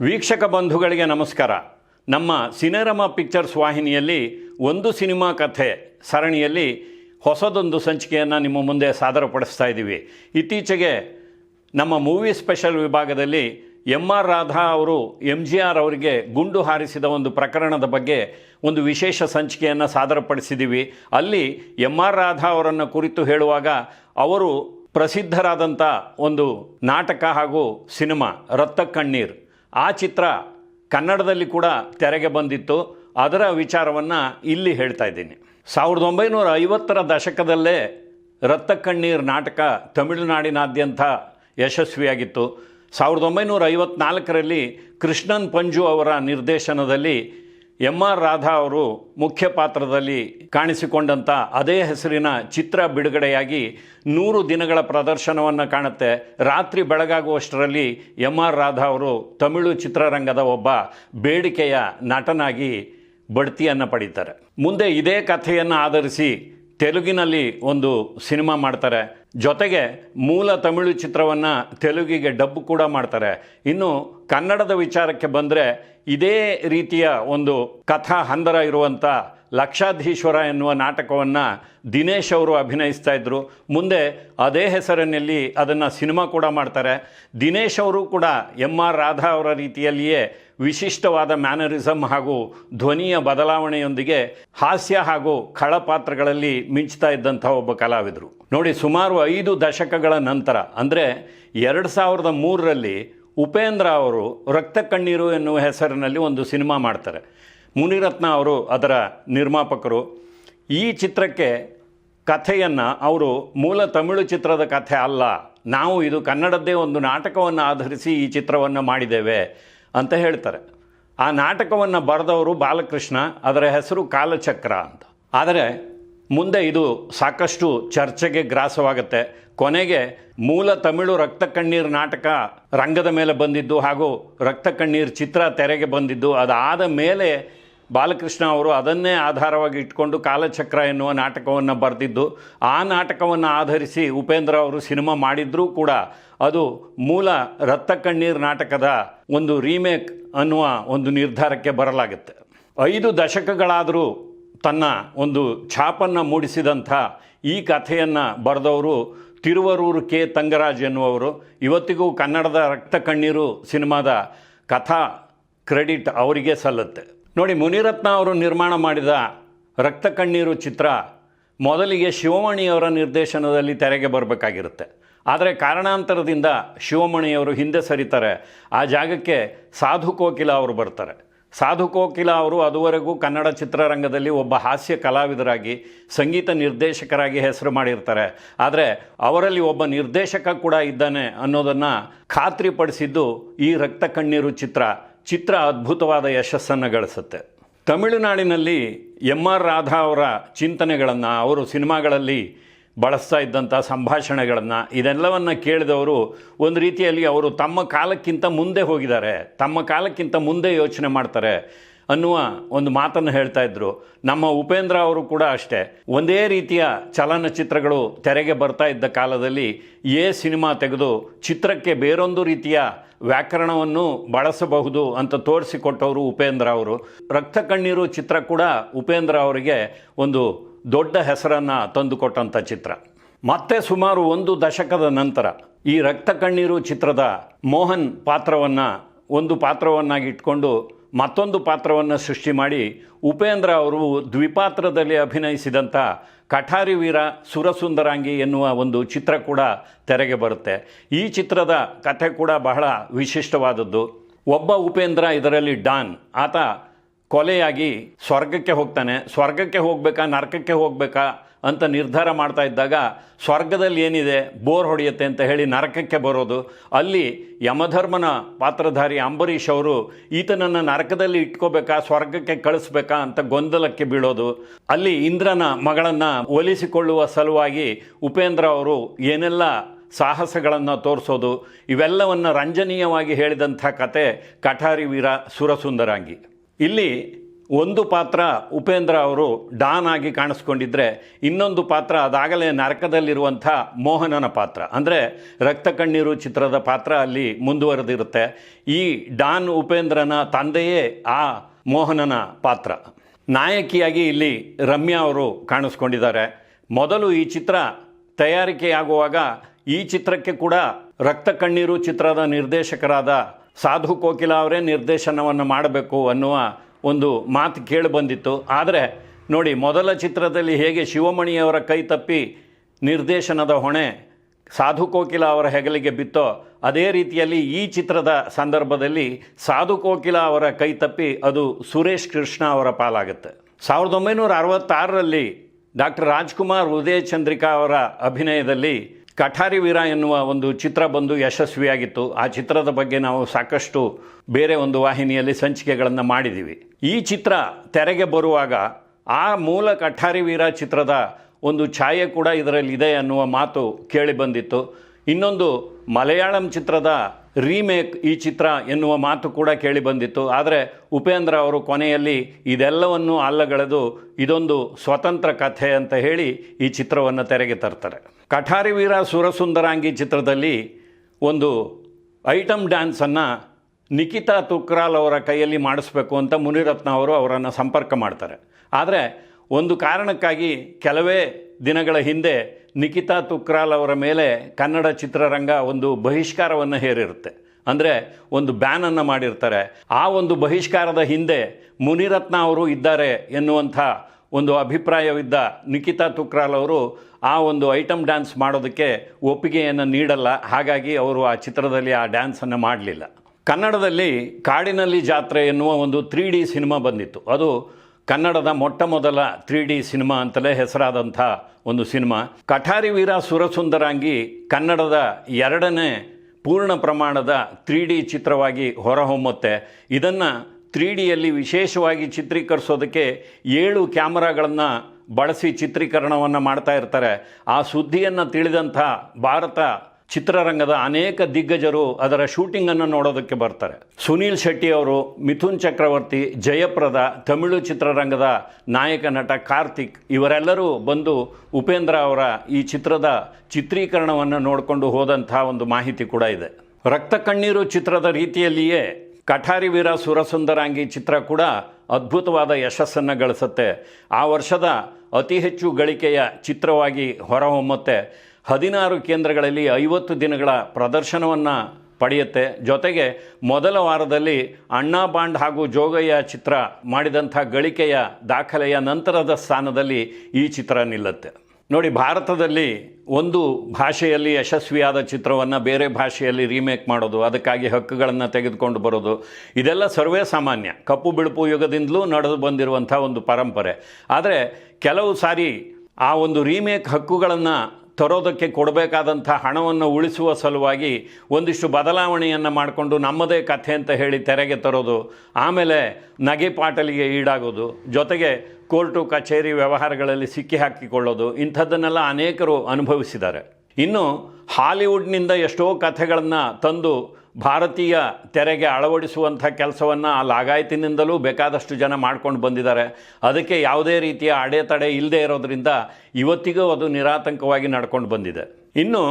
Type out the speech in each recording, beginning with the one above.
ವೀಕ್ಷಕ ಬಂಧುಗಳಿಗೆ ನಮಸ್ಕಾರ. ನಮ್ಮ ಸಿನೆರಮ ಪಿಕ್ಚರ್ಸ್ ವಾಹಿನಿಯಲ್ಲಿ ಒಂದು ಸಿನಿಮಾ ಕಥೆ ಸರಣಿಯಲ್ಲಿ ಹೊಸದೊಂದು ಸಂಚಿಕೆಯನ್ನು ನಿಮ್ಮ ಮುಂದೆ ಸಾದರಪಡಿಸ್ತಾ ಇದ್ದೀವಿ. ಇತ್ತೀಚೆಗೆ ನಮ್ಮ ಮೂವಿ ಸ್ಪೆಷಲ್ ವಿಭಾಗದಲ್ಲಿ ಎಂ ಆರ್ ರಾಧಾ ಅವರು ಎಂ ಜಿ ಆರ್ ಅವರಿಗೆ ಗುಂಡು ಹಾರಿಸಿದ ಒಂದು ಪ್ರಕರಣದ ಬಗ್ಗೆ ಒಂದು ವಿಶೇಷ ಸಂಚಿಕೆಯನ್ನು ಸಾದರಪಡಿಸಿದ್ದೀವಿ. ಅಲ್ಲಿ ಎಂ ಆರ್ ರಾಧಾ ಅವರನ್ನು ಕುರಿತು ಹೇಳುವಾಗ ಅವರು ಪ್ರಸಿದ್ಧರಾದಂಥ ಒಂದು ನಾಟಕ ಹಾಗೂ ಸಿನಿಮಾ, ರತ್ತ ಕಣ್ಣೀರ್. ಆ ಚಿತ್ರ ಕನ್ನಡದಲ್ಲಿ ಕೂಡ ತೆರೆಗೆ ಬಂದಿತ್ತು. ಅದರ ವಿಚಾರವನ್ನು ಇಲ್ಲಿ ಹೇಳ್ತಾ ಇದ್ದೀನಿ. ಸಾವಿರದ ಒಂಬೈನೂರ ಐವತ್ತರ ದಶಕದಲ್ಲೇ ರಕ್ತ ಕಣ್ಣೀರ್ ನಾಟಕ ತಮಿಳುನಾಡಿನಾದ್ಯಂತ ಯಶಸ್ವಿಯಾಗಿತ್ತು. ಸಾವಿರದ ಒಂಬೈನೂರ ಐವತ್ನಾಲ್ಕರಲ್ಲಿ ಕೃಷ್ಣನ್ ಪಂಜು ಅವರ ನಿರ್ದೇಶನದಲ್ಲಿ ಎಂ ಆರ್ ರಾಧಾ ಅವರು ಮುಖ್ಯ ಪಾತ್ರದಲ್ಲಿ ಕಾಣಿಸಿಕೊಂಡಂಥ ಅದೇ ಹೆಸರಿನ ಚಿತ್ರ ಬಿಡುಗಡೆಯಾಗಿ ನೂರು ದಿನಗಳ ಪ್ರದರ್ಶನವನ್ನು ಕಾಣುತ್ತೆ. ರಾತ್ರಿ ಬೆಳಗಾಗುವಷ್ಟರಲ್ಲಿ ಎಂ ಆರ್ ರಾಧಾ ಅವರು ತಮಿಳು ಚಿತ್ರರಂಗದ ಒಬ್ಬ ಬೇಡಿಕೆಯ ನಟನಾಗಿ ಬಡ್ತಿಯನ್ನು ಪಡೀತಾರೆ. ಮುಂದೆ ಇದೇ ಕಥೆಯನ್ನು ಆಧರಿಸಿ ತೆಲುಗಿನಲ್ಲಿ ಒಂದು ಸಿನಿಮಾ ಮಾಡ್ತಾರೆ. ಜೊತೆಗೆ ಮೂಲ ತಮಿಳು ಚಿತ್ರವನ್ನು ತೆಲುಗಿಗೆ ಡಬ್ ಕೂಡ ಮಾಡ್ತಾರೆ. ಇನ್ನು ಕನ್ನಡದ ವಿಚಾರಕ್ಕೆ ಬಂದರೆ ಇದೇ ರೀತಿಯ ಒಂದು ಕಥಾ ಹಂದರ ಇರುವಂಥ ಲಕ್ಷಾಧೀಶ್ವರ ಎನ್ನುವ ನಾಟಕವನ್ನು ದಿನೇಶ್ ಅವರು ಅಭಿನಯಿಸ್ತಾ ಇದ್ದರು ಮುಂದೆ ಅದೇ ಹೆಸರಿನಲ್ಲಿ ಅದನ್ನು ಸಿನಿಮಾ ಕೂಡ ಮಾಡ್ತಾರೆ. ದಿನೇಶ್ ಅವರು ಕೂಡ ಎಂ ಆರ್ ರಾಧಾ ಅವರ ರೀತಿಯಲ್ಲಿಯೇ ವಿಶಿಷ್ಟವಾದ ಮ್ಯಾನರಿಸಮ್ ಹಾಗೂ ಧ್ವನಿಯ ಬದಲಾವಣೆಯೊಂದಿಗೆ ಹಾಸ್ಯ ಹಾಗೂ ಖಳಪಾತ್ರಗಳಲ್ಲಿ ಮಿಂಚ್ತಾ ಇದ್ದಂಥ ಒಬ್ಬ ಕಲಾವಿದರು. ನೋಡಿ, ಸುಮಾರು ಐದು ದಶಕಗಳ ನಂತರ, ಅಂದರೆ ಎರಡು ಸಾವಿರದ ಮೂರರಲ್ಲಿ ಉಪೇಂದ್ರ ಅವರು ರಕ್ತ ಕಣ್ಣೀರು ಎನ್ನುವ ಹೆಸರಿನಲ್ಲಿ ಒಂದು ಸಿನಿಮಾ ಮಾಡ್ತಾರೆ. ಮುನಿರತ್ನ ಅವರು ಅದರ ನಿರ್ಮಾಪಕರು. ಈ ಚಿತ್ರಕ್ಕೆ ಕಥೆಯನ್ನು ಅವರು ಮೂಲ ತಮಿಳು ಚಿತ್ರದ ಕಥೆ ಅಲ್ಲ, ನಾವು ಇದು ಕನ್ನಡದ್ದೇ ಒಂದು ನಾಟಕವನ್ನು ಆಧರಿಸಿ ಈ ಚಿತ್ರವನ್ನು ಮಾಡಿದ್ದೇವೆ ಅಂತ ಹೇಳ್ತಾರೆ. ಆ ನಾಟಕವನ್ನು ಬರೆದವರು ಬಾಲಕೃಷ್ಣ, ಅದರ ಹೆಸರು ಕಾಲಚಕ್ರ ಅಂತ. ಆದರೆ ಮುಂದೆ ಇದು ಸಾಕಷ್ಟು ಚರ್ಚೆಗೆ ಗ್ರಾಸವಾಗುತ್ತೆ. ಕೊನೆಗೆ ಮೂಲ ತಮಿಳು ರಕ್ತ ಕಣ್ಣೀರು ನಾಟಕ ರಂಗದ ಮೇಲೆ ಬಂದಿದ್ದು ಹಾಗೂ ರಕ್ತ ಕಣ್ಣೀರು ಚಿತ್ರ ತೆರೆಗೆ ಬಂದಿದ್ದು ಅದಾದ ಮೇಲೆ ಬಾಲಕೃಷ್ಣ ಅವರು ಅದನ್ನೇ ಆಧಾರವಾಗಿ ಇಟ್ಕೊಂಡು ಕಾಲಚಕ್ರ ಎನ್ನುವ ನಾಟಕವನ್ನು ಬರೆದಿದ್ದು, ಆ ನಾಟಕವನ್ನು ಆಧರಿಸಿ ಉಪೇಂದ್ರ ಅವರು ಸಿನಿಮಾ ಮಾಡಿದ್ರೂ ಕೂಡ ಅದು ಮೂಲ ರಕ್ತ ಕಣ್ಣೀರ್ ನಾಟಕದ ಒಂದು ರೀಮೇಕ್ ಅನ್ನುವ ಒಂದು ನಿರ್ಧಾರಕ್ಕೆ ಬರಲಾಗುತ್ತೆ. ಐದು ದಶಕಗಳಾದರೂ ತನ್ನ ಒಂದು ಛಾಪನ್ನು ಮೂಡಿಸಿದಂಥ ಈ ಕಥೆಯನ್ನು ಬರೆದವರು ತಿರುವರೂರು ಕೆ. ತಂಗರಾಜ್ ಎನ್ನುವರು ಇವತ್ತಿಗೂ ಕನ್ನಡದ ರಕ್ತ ಕಣ್ಣೀರು ಸಿನಿಮಾದ ಕಥಾ ಕ್ರೆಡಿಟ್ ಅವರಿಗೆ ಸಲ್ಲುತ್ತೆ. ನೋಡಿ, ಮುನಿರತ್ನ ಅವರು ನಿರ್ಮಾಣ ಮಾಡಿದ ರಕ್ತ ಕಣ್ಣೀರು ಚಿತ್ರ ಮೊದಲಿಗೆ ಶಿವಮಣಿಯವರ ನಿರ್ದೇಶನದಲ್ಲಿ ತೆರೆಗೆ ಬರಬೇಕಾಗಿರುತ್ತೆ. ಆದರೆ ಕಾರಣಾಂತರದಿಂದ ಶಿವಮಣಿಯವರು ಹಿಂದೆ ಸರಿತಾರೆ. ಆ ಜಾಗಕ್ಕೆ ಸಾಧು ಕೋಕಿಲ ಅವರು ಬರ್ತಾರೆ. ಸಾಧು ಕೋಕಿಲ ಅವರು ಅದುವರೆಗೂ ಕನ್ನಡ ಚಿತ್ರರಂಗದಲ್ಲಿ ಒಬ್ಬ ಹಾಸ್ಯ ಕಲಾವಿದರಾಗಿ, ಸಂಗೀತ ನಿರ್ದೇಶಕರಾಗಿ ಹೆಸರು ಮಾಡಿರ್ತಾರೆ. ಆದರೆ ಅವರಲ್ಲಿ ಒಬ್ಬ ನಿರ್ದೇಶಕ ಕೂಡ ಇದ್ದಾನೆ ಅನ್ನೋದನ್ನು ಖಾತ್ರಿಪಡಿಸಿದ್ದು ಈ ರಕ್ತ ಕಣ್ಣೀರು ಚಿತ್ರ. ಚಿತ್ರ ಅದ್ಭುತವಾದ ಯಶಸ್ಸನ್ನು ಗಳಿಸುತ್ತೆ. ತಮಿಳುನಾಡಿನಲ್ಲಿ ಎಂ ಆರ್ ರಾಧಾ ಅವರ ಚಿಂತನೆಗಳನ್ನು, ಅವರು ಸಿನಿಮಾಗಳಲ್ಲಿ ಬಳಸ್ತಾ ಇದ್ದಂಥ ಸಂಭಾಷಣೆಗಳನ್ನು, ಇದೆಲ್ಲವನ್ನು ಕೇಳಿದವರು ಒಂದು ರೀತಿಯಲ್ಲಿ ಅವರು ತಮ್ಮ ಕಾಲಕ್ಕಿಂತ ಮುಂದೆ ಹೋಗಿದ್ದಾರೆ. ತಮ್ಮ ಕಾಲಕ್ಕಿಂತ ಮುಂದೆ ಯೋಚನೆ ಮಾಡ್ತಾರೆ. ಅನ್ನುವ ಒಂದು ಮಾತನ್ನು ಹೇಳ್ತಾ ಇದ್ರು. ನಮ್ಮ ಉಪೇಂದ್ರ ಅವರು ಕೂಡ ಅಷ್ಟೇ. ಒಂದೇ ರೀತಿಯ ಚಲನಚಿತ್ರಗಳು ತೆರೆಗೆ ಬರ್ತಾ ಇದ್ದ ಕಾಲದಲ್ಲಿ ಏ ಸಿನಿಮಾ ತೆಗೆದು ಚಿತ್ರಕ್ಕೆ ಬೇರೊಂದು ರೀತಿಯ ವ್ಯಾಕರಣವನ್ನು ಬಳಸಬಹುದು ಅಂತ ತೋರಿಸಿಕೊಟ್ಟವರು ಉಪೇಂದ್ರ ಅವರು. ರಕ್ತ ಕಣ್ಣೀರು ಚಿತ್ರ ಕೂಡ ಉಪೇಂದ್ರ ಅವರಿಗೆ ಒಂದು ದೊಡ್ಡ ಹೆಸರನ್ನು ತಂದುಕೊಟ್ಟಂಥ ಚಿತ್ರ. ಮತ್ತೆ ಸುಮಾರು ಒಂದು ದಶಕದ ನಂತರ ಈ ರಕ್ತ ಕಣ್ಣೀರು ಚಿತ್ರದ ಮೋಹನ್ ಪಾತ್ರವನ್ನು, ಒಂದು ಪಾತ್ರವನ್ನಾಗಿ ಇಟ್ಕೊಂಡು ಮತ್ತೊಂದು ಪಾತ್ರವನ್ನು ಸೃಷ್ಟಿ ಮಾಡಿ ಉಪೇಂದ್ರ ಅವರು ದ್ವಿಪಾತ್ರದಲ್ಲಿ ಅಭಿನಯಿಸಿದಂಥ ಕಠಾರಿ ವೀರ ಸುರಸುಂದರಾಂಗಿ ಎನ್ನುವ ಒಂದು ಚಿತ್ರ ಕೂಡ ತೆರೆಗೆ ಬರುತ್ತೆ. ಈ ಚಿತ್ರದ ಕಥೆ ಕೂಡ ಬಹಳ ವಿಶಿಷ್ಟವಾದದ್ದು. ಒಬ್ಬ ಉಪೇಂದ್ರ ಇದರಲ್ಲಿ ಡಾನ್. ಆತ ಕೊಲೆಯಾಗಿ ಸ್ವರ್ಗಕ್ಕೆ ಹೋಗ್ತಾನೆ. ಸ್ವರ್ಗಕ್ಕೆ ಹೋಗಬೇಕಾ, ನರಕಕ್ಕೆ ಹೋಗಬೇಕಾ? ಅಂತ ನಿರ್ಧಾರ ಮಾಡ್ತಾ ಇದ್ದಾಗ ಸ್ವರ್ಗದಲ್ಲಿ ಏನಿದೆ? ಬೋರ್ ಹೊಡೆಯುತ್ತೆ ಅಂತ ಹೇಳಿ ನರಕಕ್ಕೆ ಬರೋದು. ಅಲ್ಲಿ ಯಮಧರ್ಮನ ಪಾತ್ರಧಾರಿ ಅಂಬರೀಷ್ ಅವರು ಈತನನ್ನು ನರಕದಲ್ಲಿ ಇಟ್ಕೋಬೇಕಾ, ಸ್ವರ್ಗಕ್ಕೆ ಕಳಿಸ್ಬೇಕಾ ಅಂತ ಗೊಂದಲಕ್ಕೆ ಬೀಳೋದು. ಅಲ್ಲಿ ಇಂದ್ರನ ಮಗಳನ್ನು ಒಲಿಸಿಕೊಳ್ಳುವ ಸಲುವಾಗಿ ಉಪೇಂದ್ರ ಅವರು ಏನೆಲ್ಲ ಸಾಹಸಗಳನ್ನು ತೋರಿಸೋದು, ಇವೆಲ್ಲವನ್ನು ರಂಜನೀಯವಾಗಿ ಹೇಳಿದಂಥ ಕತೆ ಕಠಾರಿ ವೀರ ಸುರಸುಂದರಾಂಗಿ. ಇಲ್ಲಿ ಒಂದು ಪಾತ್ರ ಉಪೇಂದ್ರ ಅವರು ಡಾನ್ ಆಗಿ ಕಾಣಿಸ್ಕೊಂಡಿದ್ರೆ ಇನ್ನೊಂದು ಪಾತ್ರ ಅದಾಗಲೇ ನರಕದಲ್ಲಿರುವಂಥ ಮೋಹನನ ಪಾತ್ರ. ಅಂದರೆ ರಕ್ತ ಕಣ್ಣೀರು ಚಿತ್ರದ ಪಾತ್ರ ಅಲ್ಲಿ ಮುಂದುವರೆದಿರುತ್ತೆ. ಈ ಡಾನ್ ಉಪೇಂದ್ರನ ತಂದೆಯೇ ಆ ಮೋಹನನ ಪಾತ್ರ. ನಾಯಕಿಯಾಗಿ ಇಲ್ಲಿ ರಮ್ಯಾ ಅವರು ಕಾಣಿಸ್ಕೊಂಡಿದ್ದಾರೆ. ಮೊದಲು ಈ ಚಿತ್ರ ತಯಾರಿಕೆಯಾಗುವಾಗ ಈ ಚಿತ್ರಕ್ಕೆ ಕೂಡ ರಕ್ತ ಕಣ್ಣೀರು ಚಿತ್ರದ ನಿರ್ದೇಶಕರಾದ ಸಾಧು ಕೋಕಿಲ ಅವರೇ ನಿರ್ದೇಶನವನ್ನು ಮಾಡಬೇಕು ಅನ್ನುವ ಒಂದು ಮಾತು ಕೇಳಿ ಬಂದಿತ್ತು. ಆದರೆ ನೋಡಿ, ಮೊದಲ ಚಿತ್ರದಲ್ಲಿ ಹೇಗೆ ಶಿವಮಣಿಯವರ ಕೈ ತಪ್ಪಿ ನಿರ್ದೇಶನದ ಹೊಣೆ ಸಾಧು ಕೋಕಿಲ ಅವರ ಹೆಗಲಿಗೆ ಬಿತ್ತೋ ಅದೇ ರೀತಿಯಲ್ಲಿ ಈ ಚಿತ್ರದ ಸಂದರ್ಭದಲ್ಲಿ ಸಾಧು ಕೋಕಿಲ ಅವರ ಕೈ ತಪ್ಪಿ ಅದು ಸುರೇಶ್ ಕೃಷ್ಣ ಅವರ ಪಾಲಾಗುತ್ತೆ. ಸಾವಿರದ ಒಂಬೈನೂರ ಅರವತ್ತಾರರಲ್ಲಿ ಡಾಕ್ಟರ್ ರಾಜ್ಕುಮಾರ್ ಉದಯ ಚಂದ್ರಿಕಾ ಅವರ ಅಭಿನಯದಲ್ಲಿ ಕಠಾರಿ ವೀರ ಎನ್ನುವ ಒಂದು ಚಿತ್ರ ಬಂದು ಯಶಸ್ವಿಯಾಗಿತ್ತು. ಆ ಚಿತ್ರದ ಬಗ್ಗೆ ನಾವು ಸಾಕಷ್ಟು ಬೇರೆ ಒಂದು ವಾಹಿನಿಯಲ್ಲಿ ಸಂಚಿಕೆಗಳನ್ನು ಮಾಡಿದ್ದೀವಿ ಈ ಚಿತ್ರ ತೆರೆಗೆ ಬರುವಾಗ ಆ ಮೂಲ ಕಠಾರಿ ವೀರ ಚಿತ್ರದ ಒಂದು ಛಾಯೆ ಕೂಡ ಇದರಲ್ಲಿ ಇದೆ ಅನ್ನುವ ಮಾತು ಕೇಳಿ ಬಂದಿತ್ತು. ಇನ್ನೊಂದು ಮಲಯಾಳಂ ಚಿತ್ರದ ರೀಮೇಕ್ ಈ ಚಿತ್ರ ಎನ್ನುವ ಮಾತು ಕೂಡ ಕೇಳಿ ಬಂದಿತ್ತು. ಆದರೆ ಉಪೇಂದ್ರ ಅವರು ಕೊನೆಯಲ್ಲಿ ಇದೆಲ್ಲವನ್ನು ಅಲ್ಲಗಳೆದು ಇದೊಂದು ಸ್ವತಂತ್ರ ಕಥೆ ಅಂತ ಹೇಳಿ ಈ ಚಿತ್ರವನ್ನು ತೆರೆಗೆ ತರ್ತಾರೆ. ಕಠಾರಿ ವೀರ ಸುರಸುಂದರಾಂಗಿ ಚಿತ್ರದಲ್ಲಿ ಒಂದು ಐಟಮ್ ಡ್ಯಾನ್ಸನ್ನು ನಿಖಿತಾ ತುಕ್ರಾಲ್ ಅವರ ಕೈಯಲ್ಲಿ ಮಾಡಿಸ್ಬೇಕು ಅಂತ ಮುನಿರತ್ನ ಅವರು ಅವರನ್ನು ಸಂಪರ್ಕ ಮಾಡ್ತಾರೆ. ಆದರೆ ಒಂದು ಕಾರಣಕ್ಕಾಗಿ ಕೆಲವೇ ದಿನಗಳ ಹಿಂದೆ ನಿಖಿತಾ ತುಕ್ರಾಲ್ ಅವರ ಮೇಲೆ ಕನ್ನಡ ಚಿತ್ರರಂಗ ಒಂದು ಬಹಿಷ್ಕಾರವನ್ನು ಹೇರಿರುತ್ತೆ. ಅಂದರೆ ಒಂದು ಬ್ಯಾನನ್ನು ಮಾಡಿರ್ತಾರೆ. ಆ ಒಂದು ಬಹಿಷ್ಕಾರದ ಹಿಂದೆ ಮುನಿರತ್ನ ಅವರು ಇದ್ದಾರೆ ಎನ್ನುವಂಥ ಒಂದು ಅಭಿಪ್ರಾಯವಿದ್ದ ನಿಖಿತಾ ತುಕ್ರಾಲ್ ಅವರು ಆ ಒಂದು ಐಟಮ್ ಡ್ಯಾನ್ಸ್ ಮಾಡೋದಕ್ಕೆ ಒಪ್ಪಿಗೆಯನ್ನು ನೀಡಲ್ಲ. ಹಾಗಾಗಿ ಅವರು ಆ ಚಿತ್ರದಲ್ಲಿ ಆ ಡ್ಯಾನ್ಸನ್ನು ಮಾಡಲಿಲ್ಲ. ಕನ್ನಡದಲ್ಲಿ ಕಾಡಿನಲ್ಲಿ ಜಾತ್ರೆ ಎನ್ನುವ ಒಂದು ತ್ರೀ ಡಿ ಸಿನಿಮಾ ಬಂದಿತ್ತು. ಅದು ಕನ್ನಡದ ಮೊಟ್ಟ ಮೊದಲ ತ್ರೀ ಡಿ ಸಿನಿಮಾ ಅಂತಲೇ ಹೆಸರಾದಂಥ ಒಂದು ಸಿನಿಮಾ. ಕಠಾರಿ ವೀರ ಸುರಸುಂದರಾಂಗಿ ಕನ್ನಡದ ಎರಡನೇ ಪೂರ್ಣ ಪ್ರಮಾಣದ ತ್ರೀ ಡಿ ಚಿತ್ರವಾಗಿ ಹೊರಹೊಮ್ಮುತ್ತೆ. ಇದನ್ನು ತ್ರೀ ಡಿಯಲ್ಲಿ ವಿಶೇಷವಾಗಿ ಚಿತ್ರೀಕರಿಸೋದಕ್ಕೆ ಏಳು ಕ್ಯಾಮರಾಗಳನ್ನು ಬಳಸಿ ಚಿತ್ರೀಕರಣವನ್ನು ಮಾಡ್ತಾ ಇರ್ತಾರೆ. ಆ ಸುದ್ದಿಯನ್ನು ತಿಳಿದಂಥ ಭಾರತ ಚಿತ್ರರಂಗದ ಅನೇಕ ದಿಗ್ಗಜರು ಅದರ ಶೂಟಿಂಗನ್ನು ನೋಡೋದಕ್ಕೆ ಬರ್ತಾರೆ. ಸುನೀಲ್ ಶೆಟ್ಟಿ ಅವರು, ಮಿಥುನ್ ಚಕ್ರವರ್ತಿ, ಜಯಪ್ರದ, ತಮಿಳು ಚಿತ್ರರಂಗದ ನಾಯಕ ನಟ ಕಾರ್ತಿಕ್ ಇವರೆಲ್ಲರೂ ಬಂದು ಉಪೇಂದ್ರ ಅವರ ಈ ಚಿತ್ರದ ಚಿತ್ರೀಕರಣವನ್ನು ನೋಡಿಕೊಂಡು ಹೋದಂಥ ಒಂದು ಮಾಹಿತಿ ಕೂಡ ಇದೆ. ರಕ್ತ ಕಣ್ಣೀರು ಚಿತ್ರದ ರೀತಿಯಲ್ಲಿಯೇ ಕಠಾರಿ ವೀರ ಸುರಸುಂದರಾಂಗಿ ಚಿತ್ರ ಕೂಡ ಅದ್ಭುತವಾದ ಯಶಸ್ಸನ್ನು ಗಳಿಸುತ್ತೆ. ಆ ವರ್ಷದ ಅತಿ ಹೆಚ್ಚು ಗಳಿಕೆಯ ಚಿತ್ರವಾಗಿ ಹೊರಹೊಮ್ಮುತ್ತೆ. ಹದಿನಾರು ಕೇಂದ್ರಗಳಲ್ಲಿ ಐವತ್ತು ದಿನಗಳ ಪ್ರದರ್ಶನವನ್ನು ಪಡೆಯುತ್ತೆ. ಜೊತೆಗೆ ಮೊದಲ ವಾರದಲ್ಲಿ ಅಣ್ಣಾ ಬಾಂಡ್ ಹಾಗೂ ಜೋಗಯ್ಯ ಚಿತ್ರ ಮಾಡಿದಂಥ ಗಳಿಕೆಯ ದಾಖಲೆಯ ನಂತರದ ಸ್ಥಾನದಲ್ಲಿ ಈ ಚಿತ್ರ ನಿಲ್ಲುತ್ತೆ. ನೋಡಿ, ಭಾರತದಲ್ಲಿ ಒಂದು ಭಾಷೆಯಲ್ಲಿ ಯಶಸ್ವಿಯಾದ ಚಿತ್ರವನ್ನು ಬೇರೆ ಭಾಷೆಯಲ್ಲಿ ರೀಮೇಕ್ ಮಾಡೋದು, ಅದಕ್ಕಾಗಿ ಹಕ್ಕುಗಳನ್ನು ತೆಗೆದುಕೊಂಡು ಬರೋದು, ಇದೆಲ್ಲ ಸರ್ವೇ ಸಾಮಾನ್ಯ. ಕಪ್ಪು ಬಿಳುಪು ಯುಗದಿಂದಲೂ ನಡೆದು ಬಂದಿರುವಂಥ ಒಂದು ಪರಂಪರೆ. ಆದರೆ ಕೆಲವು ಸಾರಿ ಆ ಒಂದು ರೀಮೇಕ್ ಹಕ್ಕುಗಳನ್ನು ತರೋದಕ್ಕೆ ಕೊಡಬೇಕಾದಂಥ ಹಣವನ್ನು ಉಳಿಸುವ ಸಲುವಾಗಿ ಒಂದಿಷ್ಟು ಬದಲಾವಣೆಯನ್ನು ಮಾಡಿಕೊಂಡು ನಮ್ಮದೇ ಕಥೆ ಅಂತ ಹೇಳಿ ತೆರೆಗೆ ತರೋದು, ಆಮೇಲೆ ನಗೆ ಪಾಟಲಿಗೆ ಈಡಾಗೋದು, ಜೊತೆಗೆ ಕೋರ್ಟು ಕಚೇರಿ ವ್ಯವಹಾರಗಳಲ್ಲಿ ಸಿಕ್ಕಿ ಹಾಕಿಕೊಳ್ಳೋದು, ಇಂಥದ್ದನ್ನೆಲ್ಲ ಅನೇಕರು ಅನುಭವಿಸಿದ್ದಾರೆ. ಇನ್ನು ಹಾಲಿವುಡ್ನಿಂದ ಎಷ್ಟೋ ಕಥೆಗಳನ್ನು ತಂದು ಭಾರತೀಯ ತೆರೆಗೆ ಅಳವಡಿಸುವಂಥ ಕೆಲಸವನ್ನು ಆ ಲಾಗಾಯತಿನಿಂದಲೂ ಬೇಕಾದಷ್ಟು ಜನ ಮಾಡ್ಕೊಂಡು ಬಂದಿದ್ದಾರೆ. ಅದಕ್ಕೆ ಯಾವುದೇ ರೀತಿಯ ಅಡೆತಡೆ ಇಲ್ಲದೆ ಇರೋದರಿಂದ ಇವತ್ತಿಗೂ ಅದು ನಿರಾತಂಕವಾಗಿ ನಡ್ಕೊಂಡು ಬಂದಿದೆ. ಇನ್ನು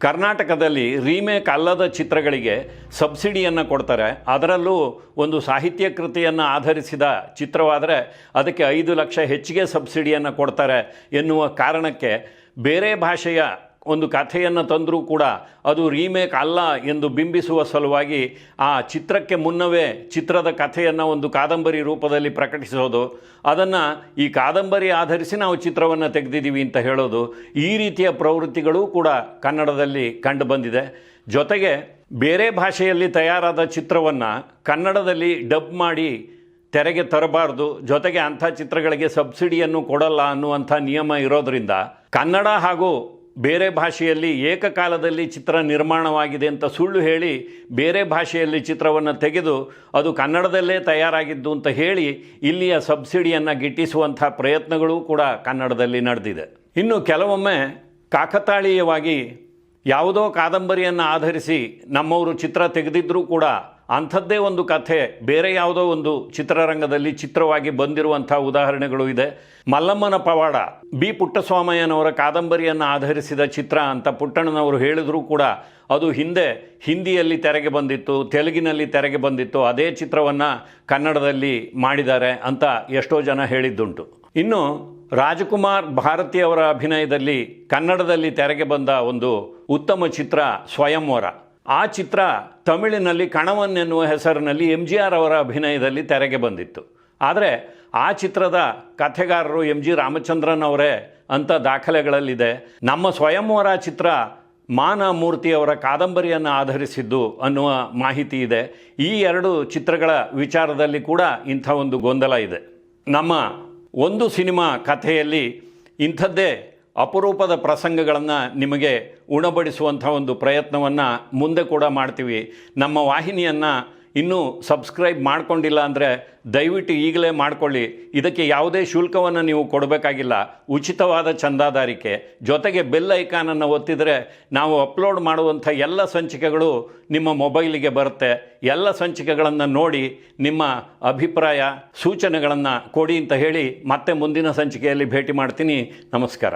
ಕರ್ನಾಟಕದಲ್ಲಿ ರೀಮೇಕ್ ಅಲ್ಲದ ಚಿತ್ರಗಳಿಗೆ ಸಬ್ಸಿಡಿಯನ್ನು ಕೊಡ್ತಾರೆ. ಅದರಲ್ಲೂ ಒಂದು ಸಾಹಿತ್ಯ ಕೃತಿಯನ್ನು ಆಧರಿಸಿದ ಚಿತ್ರವಾದರೆ ಅದಕ್ಕೆ ಐದು ಲಕ್ಷ ಹೆಚ್ಚಿಗೆ ಸಬ್ಸಿಡಿಯನ್ನು ಕೊಡ್ತಾರೆ ಎನ್ನುವ ಕಾರಣಕ್ಕೆ ಬೇರೆ ಭಾಷೆಯ ಒಂದು ಕಥೆಯನ್ನು ತಂದರೂ ಕೂಡ ಅದು ರೀಮೇಕ್ ಅಲ್ಲ ಎಂದು ಬಿಂಬಿಸುವ ಸಲುವಾಗಿ ಆ ಚಿತ್ರಕ್ಕೆ ಮುನ್ನವೇ ಚಿತ್ರದ ಕಥೆಯನ್ನು ಒಂದು ಕಾದಂಬರಿ ರೂಪದಲ್ಲಿ ಪ್ರಕಟಿಸೋದು. ಅದನ್ನು ಈ ಕಾದಂಬರಿ ಆಧರಿಸಿ ನಾವು ಚಿತ್ರವನ್ನು ತೆಗೆದಿದ್ದೀವಿ ಅಂತ ಹೇಳೋದು. ಈ ರೀತಿಯ ಪ್ರವೃತ್ತಿಗಳೂ ಕೂಡ ಕನ್ನಡದಲ್ಲಿ ಕಂಡುಬಂದಿದೆ ಜೊತೆಗೆ ಬೇರೆ ಭಾಷೆಯಲ್ಲಿ ತಯಾರಾದ ಚಿತ್ರವನ್ನು ಕನ್ನಡದಲ್ಲಿ ಡಬ್ ಮಾಡಿ ತೆರೆಗೆ ತರಬಾರ್ದು. ಜೊತೆಗೆ ಅಂಥ ಚಿತ್ರಗಳಿಗೆ ಸಬ್ಸಿಡಿಯನ್ನು ಕೊಡಲ್ಲ ಅನ್ನುವಂಥ ನಿಯಮ ಇರೋದರಿಂದ ಕನ್ನಡ ಹಾಗೂ ಬೇರೆ ಭಾಷೆಯಲ್ಲಿ ಏಕಕಾಲದಲ್ಲಿ ಚಿತ್ರ ನಿರ್ಮಾಣವಾಗಿದೆ ಅಂತ ಸುಳ್ಳು ಹೇಳಿ ಬೇರೆ ಭಾಷೆಯಲ್ಲಿ ಚಿತ್ರವನ್ನು ತೆಗೆದು ಅದು ಕನ್ನಡದಲ್ಲೇ ತಯಾರಾಗಿದ್ದು ಅಂತ ಹೇಳಿ ಇಲ್ಲಿಯ ಸಬ್ಸಿಡಿಯನ್ನು ಗಿಟ್ಟಿಸುವಂಥ ಪ್ರಯತ್ನಗಳೂ ಕೂಡ ಕನ್ನಡದಲ್ಲಿ ನಡೆದಿದೆ. ಇನ್ನು ಕೆಲವೊಮ್ಮೆ ಕಾಕತಾಳೀಯವಾಗಿ ಯಾವುದೋ ಕಾದಂಬರಿಯನ್ನು ಆಧರಿಸಿ ನಮ್ಮವರು ಚಿತ್ರ ತೆಗೆದಿದ್ದರೂ ಕೂಡ ಅಂಥದ್ದೇ ಒಂದು ಕಥೆ, ಬೇರೆ ಯಾವುದೋ ಒಂದು ಚಿತ್ರರಂಗದಲ್ಲಿ ಚಿತ್ರವಾಗಿ ಬಂದಿರುವಂಥ ಉದಾಹರಣೆಗಳು ಇದೆ. ಮಲ್ಲಮ್ಮನ ಪವಾಡ, ಬಿ. ಪುಟ್ಟಸ್ವಾಮಯ್ಯನವರ ಕಾದಂಬರಿಯನ್ನು ಆಧರಿಸಿದ ಚಿತ್ರ ಅಂತ ಪುಟ್ಟಣ್ಣನವರು ಹೇಳಿದರೂ ಕೂಡ ಅದು ಹಿಂದೆ ಹಿಂದಿಯಲ್ಲಿ ತೆರೆಗೆ ಬಂದಿತ್ತು, ತೆಲುಗಿನಲ್ಲಿ ತೆರೆಗೆ ಬಂದಿತ್ತು. ಅದೇ ಚಿತ್ರವನ್ನು ಕನ್ನಡದಲ್ಲಿ ಮಾಡಿದ್ದಾರೆ ಅಂತ ಎಷ್ಟೋ ಜನ ಹೇಳಿದ್ದುಂಟು. ಇನ್ನು ರಾಜಕುಮಾರ್ ಭಾರತಿಯವರ ಅಭಿನಯದಲ್ಲಿ ಕನ್ನಡದಲ್ಲಿ ತೆರೆಗೆ ಬಂದ ಒಂದು ಉತ್ತಮ ಚಿತ್ರ ಸ್ವಯಂವರ. ಆ ಚಿತ್ರ ತಮಿಳಿನಲ್ಲಿ ಕಣವನ್ ಎನ್ನುವ ಹೆಸರಿನಲ್ಲಿ ಎಂ ಜಿ ಆರ್ ಅವರ ಅಭಿನಯದಲ್ಲಿ ತೆರೆಗೆ ಬಂದಿತ್ತು. ಆದರೆ ಆ ಚಿತ್ರದ ಕಥೆಗಾರರು ಎಂ ಜಿ ರಾಮಚಂದ್ರನ್ ಅವರೇ ಅಂಥ ದಾಖಲೆಗಳಲ್ಲಿದೆ. ನಮ್ಮ ಸ್ವಯಂವರ ಚಿತ್ರ ಮಾನ ಮೂರ್ತಿಯವರ ಕಾದಂಬರಿಯನ್ನು ಆಧರಿಸಿದ್ದು ಅನ್ನುವ ಮಾಹಿತಿ ಇದೆ. ಈ ಎರಡು ಚಿತ್ರಗಳ ವಿಚಾರದಲ್ಲಿ ಕೂಡ ಇಂಥ ಒಂದು ಗೊಂದಲ ಇದೆ. ನಮ್ಮ ಒಂದು ಸಿನಿಮಾ ಕಥೆಯಲ್ಲಿ ಇಂಥದ್ದೇ ಅಪರೂಪದ ಪ್ರಸಂಗಗಳನ್ನು ನಿಮಗೆ ಉಣಬಡಿಸುವಂಥ ಒಂದು ಪ್ರಯತ್ನವನ್ನು ಮುಂದೆ ಕೂಡ ಮಾಡ್ತೀವಿ. ನಮ್ಮ ವಾಹಿನಿಯನ್ನು ಇನ್ನೂ ಸಬ್ಸ್ಕ್ರೈಬ್ ಮಾಡ್ಕೊಂಡಿಲ್ಲ ಅಂದರೆ ದಯವಿಟ್ಟು ಈಗಲೇ ಮಾಡಿಕೊಳ್ಳಿ. ಇದಕ್ಕೆ ಯಾವುದೇ ಶುಲ್ಕವನ್ನು ನೀವು ಕೊಡಬೇಕಾಗಿಲ್ಲ. ಉಚಿತವಾದ ಚಂದಾದಾರಿಕೆ. ಜೊತೆಗೆ ಬೆಲ್ ಐಕಾನನ್ನು ಒತ್ತಿದರೆ ನಾವು ಅಪ್ಲೋಡ್ ಮಾಡುವಂಥ ಎಲ್ಲ ಸಂಚಿಕೆಗಳು ನಿಮ್ಮ ಮೊಬೈಲಿಗೆ ಬರುತ್ತೆ. ಎಲ್ಲ ಸಂಚಿಕೆಗಳನ್ನು ನೋಡಿ ನಿಮ್ಮ ಅಭಿಪ್ರಾಯ, ಸೂಚನೆಗಳನ್ನು ಕೊಡಿ ಅಂತ ಹೇಳಿ ಮತ್ತೆ ಮುಂದಿನ ಸಂಚಿಕೆಯಲ್ಲಿ ಭೇಟಿ ಮಾಡ್ತೀನಿ. ನಮಸ್ಕಾರ.